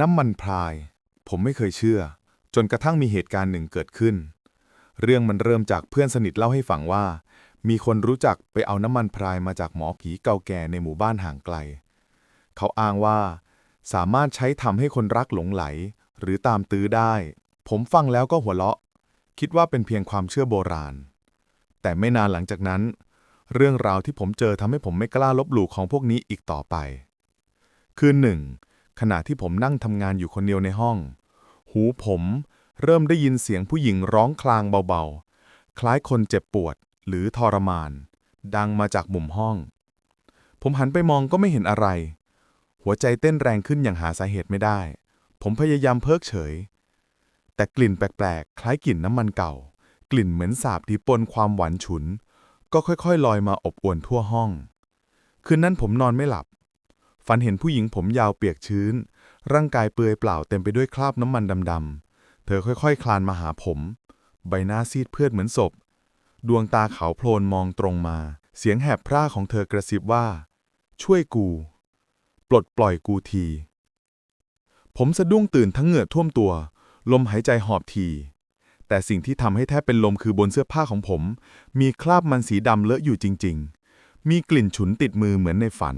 น้ำมันพราย ผมไม่เคยเชื่อ จนกระทั่งมีเหตุการณ์หนึ่งเกิดขึ้น เรื่องมันเริ่มจากเพื่อนสนิทเล่าให้ฟังว่า มีคนรู้จักไปเอาน้ำมันพรายมาจากหมอผีเก่าแก่ในหมู่บ้านห่างไกล เขาอ้างว่า สามารถใช้ทำให้คนรักหลงไหล หรือตามตื้อได้ ผมฟังแล้วก็หัวเราะ คิดว่าเป็นเพียงความเชื่อโบราณ แต่ไม่นานหลังจากนั้น เรื่องราวที่ผมเจอทำให้ผมไม่กล้าลบหลู่ของพวกนี้อีกต่อไป คืนหนึ่ง ขณะที่ผมนั่งทำงานอยู่คนเดียวในห้อง หูผมเริ่มได้ยินเสียงผู้หญิงร้องคลางเบาๆ คล้ายคนเจ็บปวดหรือทรมาน ดังมาจากมุมห้อง ผมหันไปมองก็ไม่เห็นอะไร หัวใจเต้นแรงขึ้นอย่างหาสาเหตุไม่ได้ ผมพยายามเพิกเฉย แต่กลิ่นแปลกๆ คล้ายกลิ่นน้ำมันเก่า กลิ่นเหม็นสาบที่ปนความหวานฉุน ก็ค่อยๆ ลอยมาอบอวนทั่วห้อง คืนนั้นผมนอนไม่หลับ ฝันเห็นผู้หญิงผมยาวเปียกชื้น ร่างกายเปือยเปล่าเต็มไปด้วยคราบน้ำมันดำๆ เธอค่อยๆ คลานมาหาผม ใบหน้าซีดเพื่อดเหมือนศพ ดวงตาขาวโพลนมองตรงมา เสียงแหบพร่าของเธอกระซิบว่า ช่วยกู ปลดปล่อยกูที ผมสะดุ้งตื่นทั้งเหงื่อท่วมตัว ลมหายใจหอบทีแต่สิ่งที่ทำให้แทบเป็นลมคือบนเสื้อผ้าของผม มีคราบมันสีดำเลอะอยู่จริง ๆ มีกลิ่นฉุนติดมือเหมือนในฝัน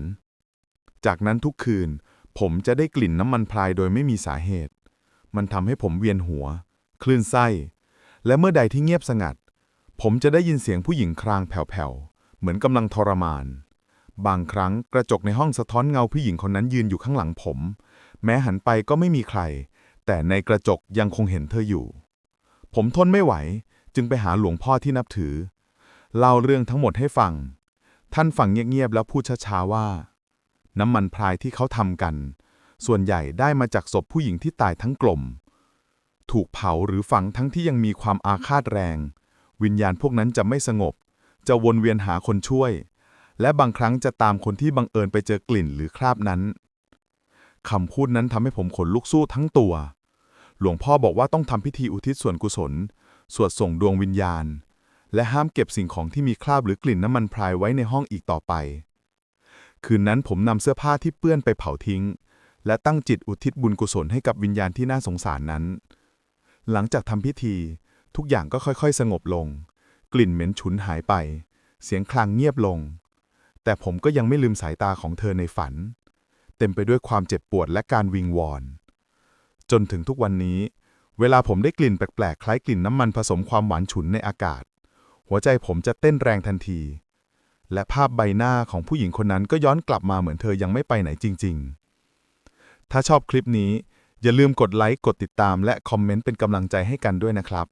จากนั้นทุกคืน ผมจะได้กลิ่นน้ำมันพรายโดยไม่มีสาเหตุ มันทำให้ผมเวียนหัว คลื่นไส้ และเมื่อใดที่เงียบสงัด ผมจะได้ยินเสียงผู้หญิงครางแผ่วๆ เหมือนกำลังทรมาน บางครั้งกระจกในห้องสะท้อนเงาผู้หญิงคนนั้นยืนอยู่ข้างหลังผม แม้หันไปก็ไม่มีใคร แต่ในกระจกยังคงเห็นเธออยู่ ผมทนไม่ไหวจึงไปหาหลวงพ่อที่นับถือ เล่าเรื่องทั้งหมดให้ฟัง ท่านฟังเงียบๆแล้วพูดช้าๆว่า น้ำมันพรายที่เขาทำกัน ส่วนใหญ่ได้มาจากศพผู้หญิงที่ตายทั้งกลม ถูกเผาหรือฝังทั้งที่ยังมีความอาฆาตแรง วิญญาณพวกนั้นจะไม่สงบ จะวนเวียนหาคนช่วย และบางครั้งจะตามคนที่บังเอิญไปเจอกลิ่นหรือคราบนั้นคำพูดนั้นทำให้ผมขนลุกสู้ทั้งตัว หลวงพ่อบอกว่าต้องทำพิธีอุทิศส่วนกุศล สวดส่งดวงวิญญาณ และห้ามเก็บสิ่งของที่มีคราบหรือกลิ่นน้ำมันพรายไว้ในห้องอีกต่อไป คืนนั้นผมนำเสื้อผ้าที่เปื้อนไปเผาทิ้ง และตั้งจิตอุทิศบุญกุศลให้กับวิญญาณที่น่าสงสารนั้น หลังจากทำพิธี ทุกอย่างก็ค่อยๆ สงบลง กลิ่นเหม็นฉุนหายไป เสียงคลางเงียบลง แต่ผมก็ยังไม่ลืมสายตาของเธอในฝัน เต็มไปด้วยความเจ็บปวดและการวิงวอน จนถึงทุกวันนี้ เวลาผมได้กลิ่นแปลกๆ คล้ายกลิ่นน้ำมันผสมความหวานฉุนในอากาศ หัวใจผมจะเต้นแรงทันที และภาพใบหน้าของผู้หญิงคนนั้นก็ย้อนกลับมาเหมือนเธอยังไม่ไปไหนจริง ๆ ถ้าชอบคลิปนี้อย่าลืมกดไลค์ กดติดตาม และคอมเมนต์เป็นกำลังใจให้กันด้วยนะครับ